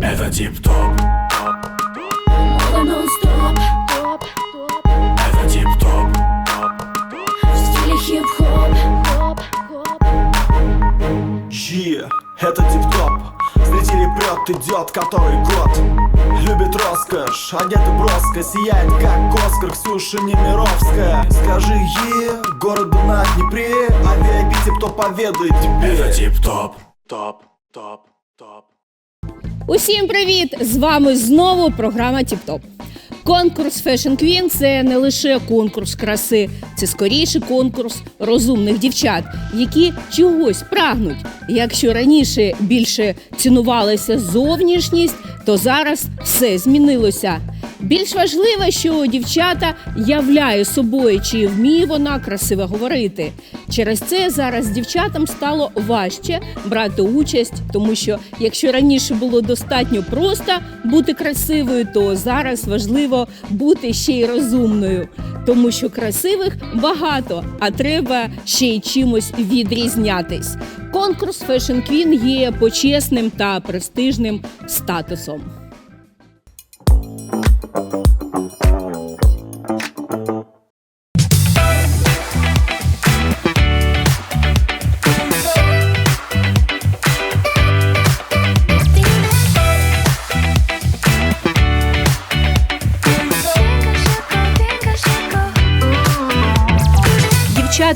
Это тип-топ, Мода нон-стоп это тип-топ, В стиле хип-хоп. Е, это тип-топ Зрители прет, идет который год Любит роскошь, одета броско? Сияет как Оскар Ксюша Немировская Скажи е, городу на Днепре А VIP тип-топ поведает это тебе тип-топ, топ, топ, топ. Усім привіт! З вами знову програма Тіп-Топ. Конкурс Fashion Queen – це не лише конкурс краси, це скоріше конкурс розумних дівчат, які чогось прагнуть. Якщо раніше більше цінувалася зовнішність, то зараз все змінилося. Більш важливо, що дівчата являє собою, чи вміє вона красиво говорити. Через це зараз дівчатам стало важче брати участь, тому що якщо раніше було достатньо просто бути красивою, то зараз важливо бути ще й розумною, тому що красивих багато, а треба ще й чимось відрізнятись. Конкурс Fashion Queen є почесним та престижним статусом.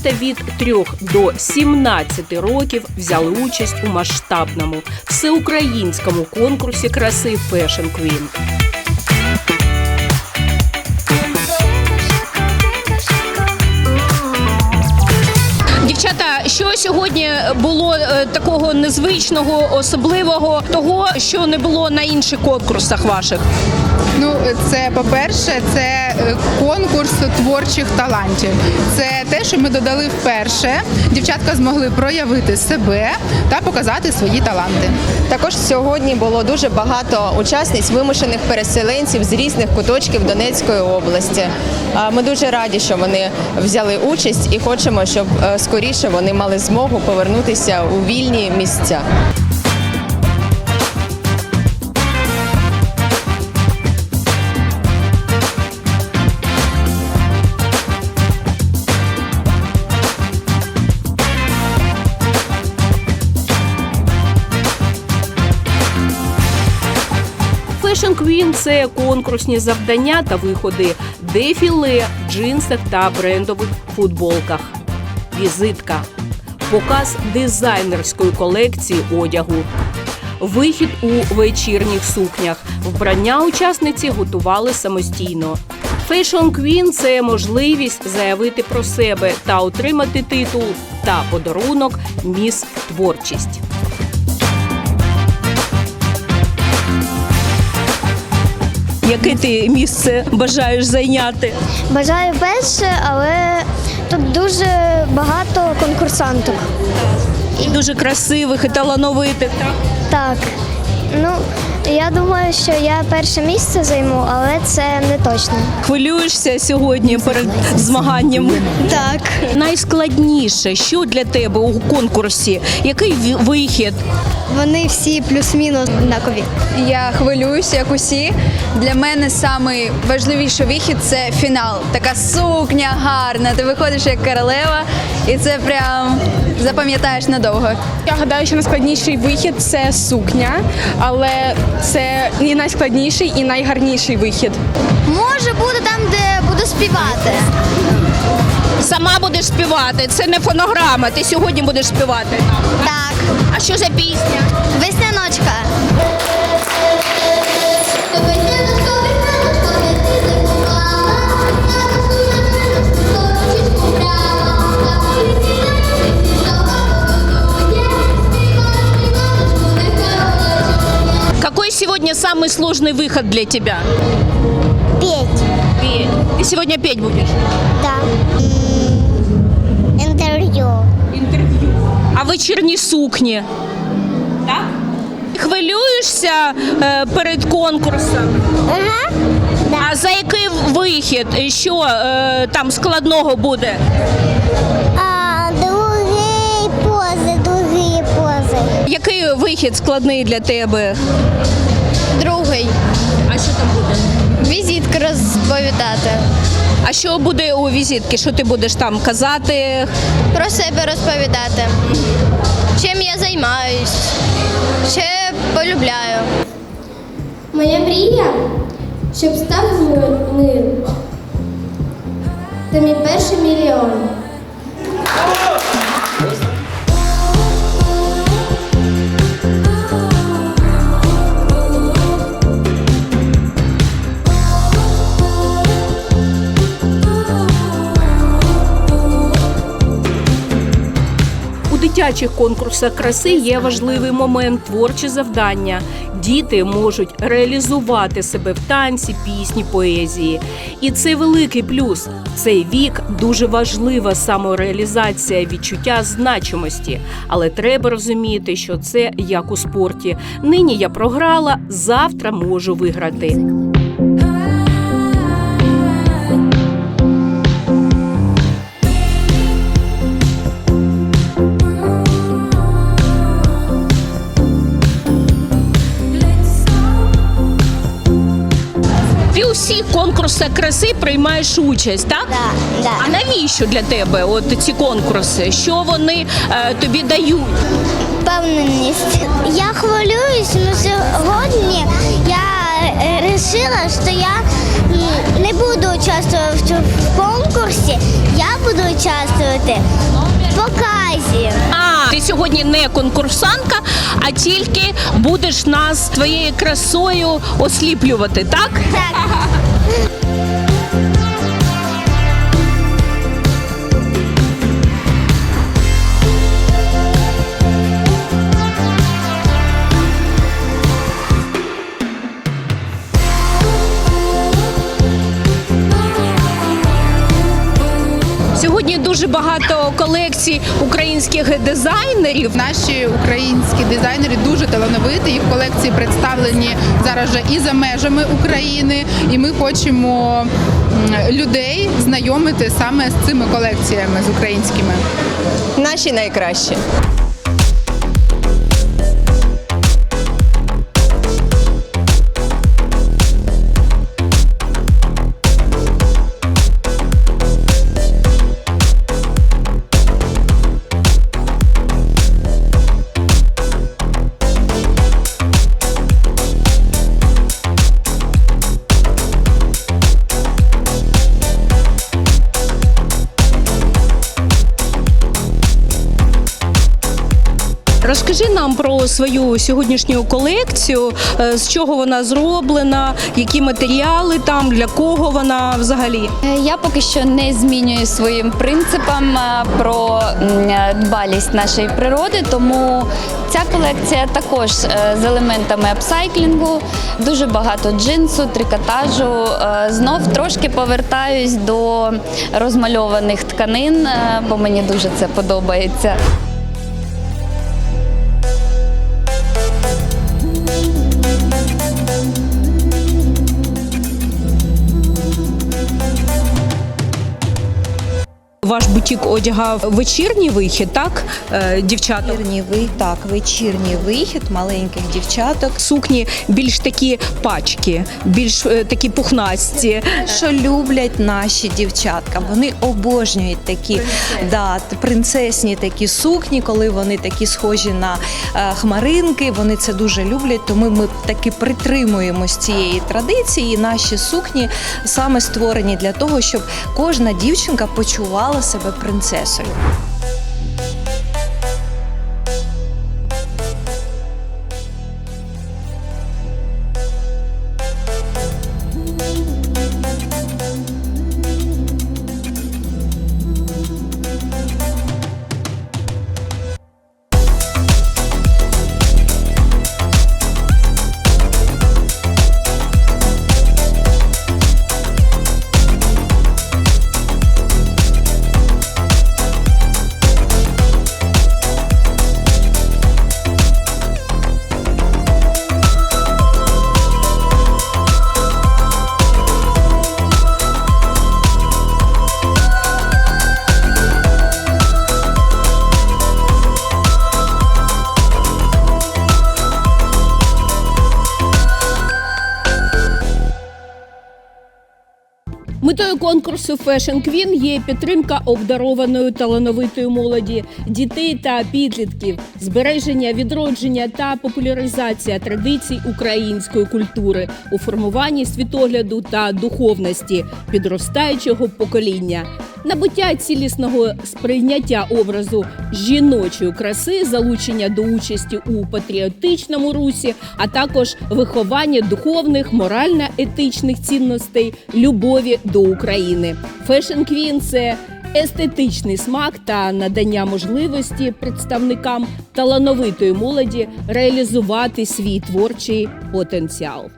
Дівчата від 3 до 17 років взяли участь у масштабному всеукраїнському конкурсі краси Fashion Queen. Дівчата, що сьогодні було е, такого незвичного, особливого, того, що не було на інших конкурсах ваших? Ну, це по-перше, це е, конкурс творчих талантів. Це те, що ми додали вперше. Дівчатка змогли проявити себе та показати свої таланти. Також сьогодні було дуже багато учасниць вимушених переселенців з різних куточків Донецької області. Ми дуже раді, що вони взяли участь і хочемо, щоб е, скоріше вони мали змогу повернутися у вільні місця. Fashion Queen – це конкурсні завдання та виходи, дефіле, джинсах та брендових футболках. Візитка, показ дизайнерської колекції одягу, вихід у вечірніх сукнях. Вбрання учасниці готували самостійно. Fashion Queen – це можливість заявити про себе та отримати титул та подарунок Міс Творчість. Яке ти місце бажаєш зайняти? Бажаю перше, але тут дуже багато конкурсанток. І дуже красивих і талановитих. Так? Так. Ну, я думаю, що я перше місце займу, але це не точно. Хвилюєшся сьогодні перед змаганням. Так. Найскладніше, що для тебе у конкурсі? Який вихід? Вони всі плюс-мінус однакові. Я хвилююся, як усі. Для мене найважливіший вихід це фінал. Така сукня гарна. Ти виходиш як королева, і це прям запам'ятаєш надовго. Я гадаю, що найскладніший вихід це сукня, але це і найскладніший і найгарніший вихід. Може бути там, де буду співати. Сама будеш співати. Це не фонограма. Ти сьогодні будеш співати. Так. А що за пісня? Весняночка. сегодня самый сложный выход для тебя? Петь. Петь. Ты сегодня петь будешь? Да. Інтерв'ю. Інтерв'ю. А вечірні сукні? Так? Хвилюєшся е, перед конкурсом? Ага. А за який вихід? Що е, там складного буде? А, другі пози, другі пози. Який вихід складний для тебе? Другий. А що там буде? Візитки розповідати. А що буде у візитки? Що ти будеш там казати? Про себе розповідати. Чим я займаюсь, що я полюбляю. Моя мрія, щоб став мир. Це мій перший мільйон. Дитячих конкурсах краси є важливий момент творче завдання. Діти можуть реалізувати себе в танці, пісні, поезії. І це великий плюс. Цей вік дуже важлива самореалізація, відчуття значимості. Але треба розуміти, що це як у спорті. Нині я програла, завтра можу виграти. Конкурсах краси приймаєш участь, так? Да, да. А навіщо для тебе от ці конкурси? Що вони е, тобі дають? Впевненість. Я хвилююсь, але сьогодні я вирішила, що я не буду участвувати в цьому конкурсі, я буду участвувати в показі. А ти сьогодні не конкурсантка, а тільки будеш нас твоєю красою осліплювати, так? Так. Дуже багато колекцій українських дизайнерів. Наші українські дизайнери дуже талановиті. Їх колекції представлені зараз вже і за межами України. І ми хочемо людей знайомити саме з цими колекціями з українськими. Наші найкращі. Про свою сьогоднішню колекцію, е, з чого вона зроблена, які матеріали там, для кого вона взагалі. Е, Я поки що не змінюю своїм принципам е, про дбалість нашої природи, тому ця колекція також з елементами апсайклінгу, дуже багато джинсу, трикотажу. Знов трошки повертаюсь до розмальованих тканин, бо мені дуже це подобається. Ваш бутік одягав вечірній вихід, так, е, дівчата? Вечірній ви так, вечірній вихід маленьких дівчаток. Сукні більш такі пачки, більш е, такі пухнасті. Що люблять наші дівчатка? Вони обожнюють такі да, принцесні такі сукні, коли вони такі схожі на е, хмаринки. Вони це дуже люблять. Тому ми таки притримуємось цієї традиції. І наші сукні саме створені для того, щоб кожна дівчинка почувала себе принцесою. Метою конкурсу Fashion Queen є підтримка обдарованої талановитої молоді, дітей та підлітків, збереження, відродження та популяризація традицій української культури у формуванні світогляду та духовності підростаючого покоління. Набуття цілісного сприйняття образу жіночої краси, залучення до участі у патріотичному русі, а також виховання духовних, морально-етичних цінностей, любові до України. Fashion Queen – це естетичний смак та надання можливості представникам талановитої молоді реалізувати свій творчий потенціал.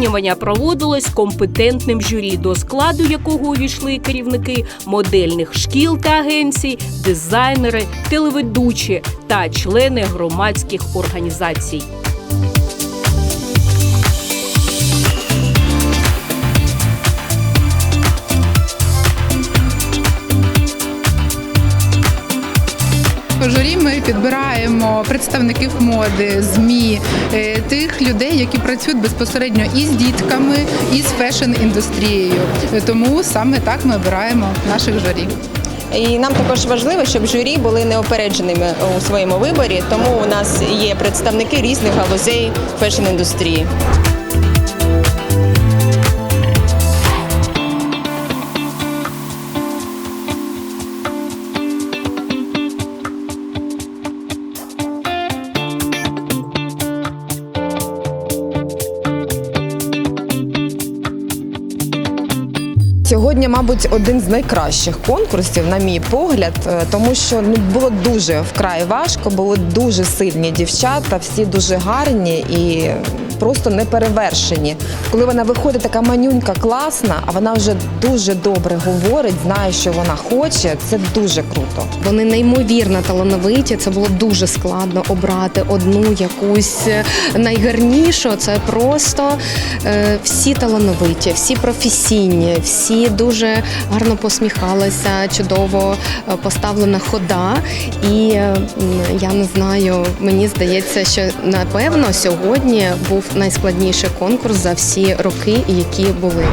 Оцінювання проводилось компетентним журі, до складу якого увійшли керівники модельних шкіл та агенцій, дизайнери, телеведучі та члени громадських організацій. У журі ми підбираємо представників моди, змі, е, тих людей, які працюють безпосередньо і з дітками, і з фешн-індустрією. Тому саме так ми обираємо наших журі. І нам також важливо, щоб журі були неопередженими у своєму виборі, тому у нас є представники різних галузей фешн-індустрії. Сьогодні, мабуть, один з найкращих конкурсів, на мій погляд, е, тому що ну було дуже вкрай важко, були дуже сильні дівчата, всі дуже гарні і просто неперевершені. Коли вона виходить така манюнька класна, а вона вже дуже добре говорить, знає, що вона хоче. Це дуже круто. Вони неймовірно талановиті. Це було дуже складно обрати одну якусь е, найгарнішу. Це просто е, всі талановиті, всі професійні, всі дуже гарно посміхалися, чудово е, поставлена хода. І е, я не знаю, мені здається, що напевно сьогодні був найскладніший конкурс за всі роки, які були.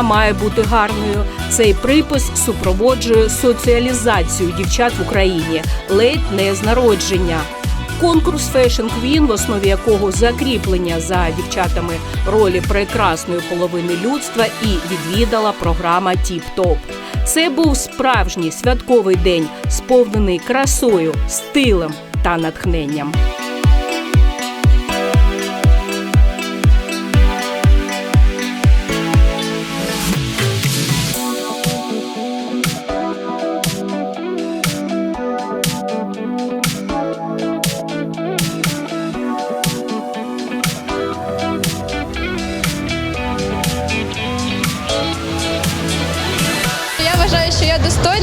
Дівчина має бути гарною. Цей припис супроводжує соціалізацію дівчат в Україні ледь не з народження. Конкурс Fashion Queen, в основі якого закріплення за дівчатами ролі прекрасної половини людства, і відвідала програма Тіп Топ. Це був справжній святковий день, сповнений красою, стилем та натхненням.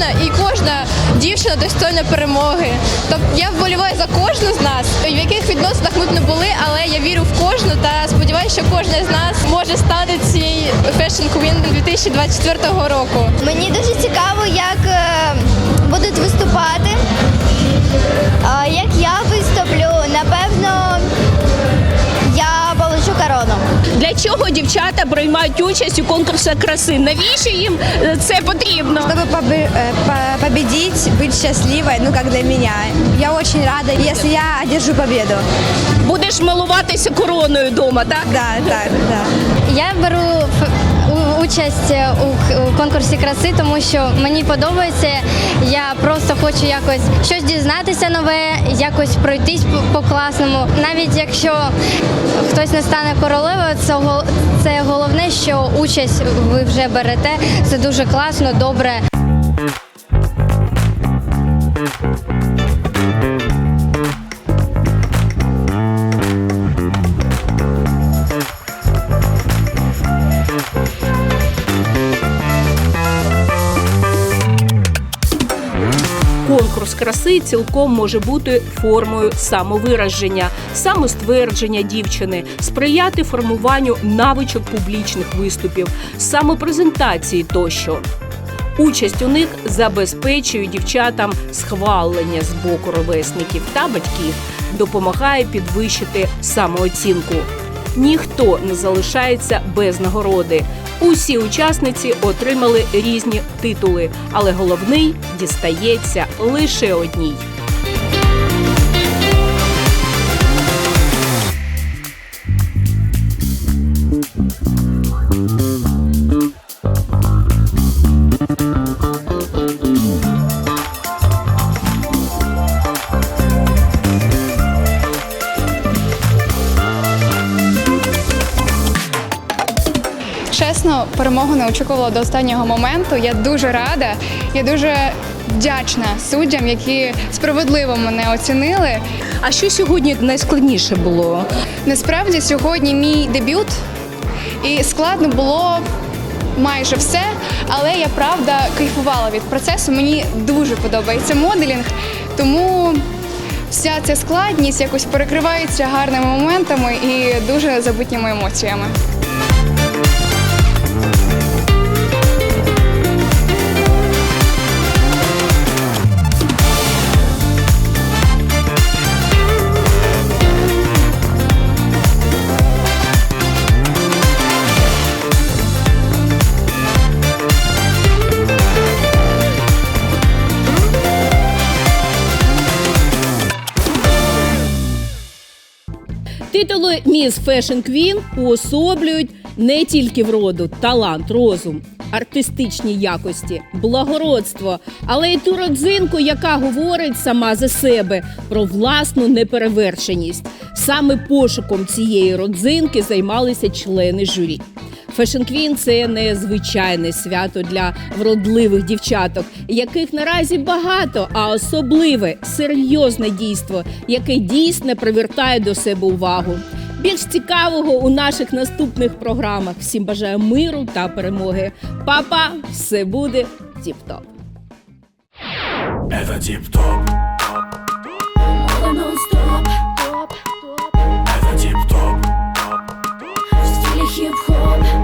Достойна і кожна дівчина достойна перемоги. Тобто я вболіваю за кожну з нас, в яких відносинах ми б не були, але я вірю в кожну та сподіваюся, що кожна з нас може стати цією Fashion Queen 2024 року. Мені дуже цікаво, як е, будуть виступати. Як я получу. Для чого дівчата приймають участь у конкурсах краси? Навіщо їм е, це потрібно? Щоб победить, бути щасливою, ну як для мене. Я дуже рада, якщо я одержу победу. Будеш милуватися короною вдома, так? Да, так, да. Я беру участь у конкурсі краси, тому що мені подобається. Я просто хочу якось щось дізнатися нове, якось пройтись по класному. Навіть якщо хтось не стане королевою, це головне, що участь ви вже берете. Це дуже класно, добре. Краси цілком може бути формою самовираження, самоствердження дівчини, сприяти формуванню навичок публічних виступів, самопрезентації тощо. Участь у них забезпечує дівчатам схвалення з боку ровесників та батьків, допомагає підвищити самооцінку. Ніхто не залишається без нагороди. Усі учасниці отримали різні титули, але головний дістається лише одній. Очікувала до останнього моменту. Я дуже рада. Я дуже вдячна суддям, які справедливо мене оцінили. А що сьогодні найскладніше було? Насправді сьогодні мій дебют, і складно було майже все, але я правда кайфувала від процесу. Мені дуже подобається моделінг, тому вся ця складність якось перекривається гарними моментами і дуже забутніми емоціями. Титули Міс Фешн Квін уособлюють не тільки вроду, талант, розум, артистичні якості, благородство, але й ту родзинку, яка говорить сама за себе про власну неперевершеність. Саме пошуком цієї родзинки займалися члени журі. Fashion Queen – це не звичайне свято для вродливих дівчаток, яких наразі багато, а особливе серйозне дійство, яке дійсно привертає до себе увагу. Більш цікавого у наших наступних програмах. Всім бажаю миру та перемоги. Папа, все буде тіп-топ. Это тип-топ нон-стоп. Это тип-топ В стиле хип-хоп.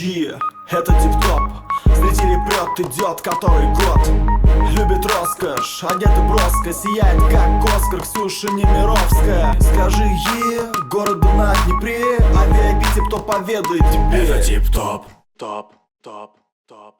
Е, это тип-топ. Зрители прет, идет который год. Любит роскошь, одета броско? Сияет как Оскар Ксюша Немировская. Скажи е, городу на Днепре. А VIP тип-топ поведает тебе. Это тип-топ. Топ, топ, топ